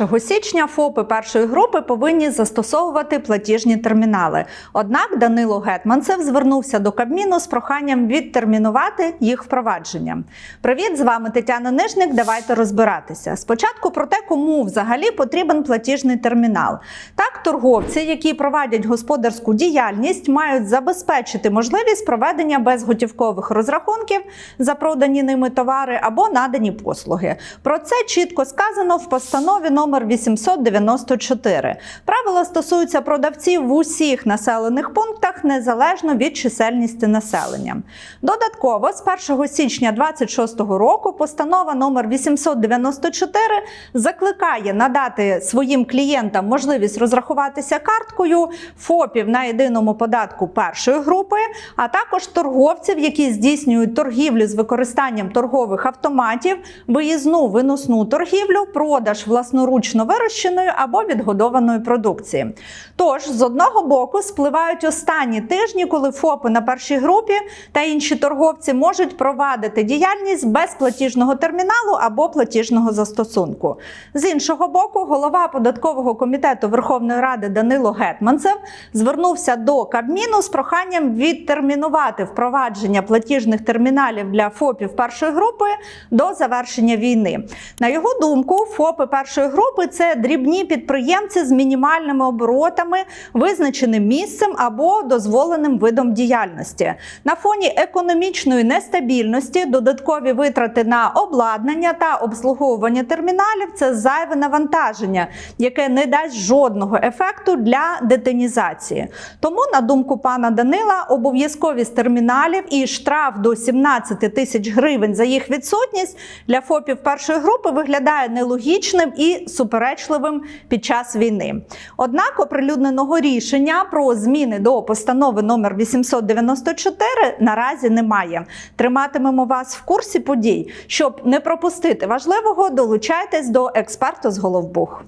1 січня ФОПи першої групи повинні застосовувати платіжні термінали. Однак Данило Гетманцев звернувся до Кабміну з проханням відтермінувати їх впровадження. Привіт, з вами Тетяна Нижник. Давайте розбиратися. Спочатку про те, кому взагалі потрібен платіжний термінал. Так, торговці, які провадять господарську діяльність, мають забезпечити можливість проведення безготівкових розрахунків за продані ними товари або надані послуги. Про це чітко сказано в постанові номер 894. Правила стосуються продавців в усіх населених пунктах незалежно від чисельності населення. Додатково з 1 січня 2026 року постанова номер 894 закликає надати своїм клієнтам можливість розрахуватися карткою ФОПів на єдиному податку першої групи, а також торговців, які здійснюють торгівлю з використанням торгових автоматів, виїзну виносну торгівлю, продаж власноручно вирощеної або відгодованої продукції. Тож, з одного боку, спливають останні тижні, коли ФОПи на першій групі та інші торговці можуть провадити діяльність без платіжного терміналу або платіжного застосунку. З іншого боку, голова податкового комітету Верховної Ради Данило Гетманцев звернувся до Кабміну з проханням відтермінувати впровадження платіжних терміналів для ФОПів першої групи до завершення війни. На його думку, ФОПи першої групи це дрібні підприємці з мінімальними оборотами, визначеним місцем або дозволеним видом діяльності. На фоні економічної нестабільності додаткові витрати на обладнання та обслуговування терміналів це зайве навантаження, яке не дасть жодного ефекту для детинізації. Тому, на думку пана Данила, обов'язковість терміналів і штраф до 17 тисяч гривень за їх відсутність для ФОПів першої групи виглядає нелогічним суперечливим під час війни. Однак оприлюдненого рішення про зміни до постанови номер 894 наразі немає. Триматимемо вас в курсі подій. Щоб не пропустити важливого, долучайтесь до експерту з Головбух.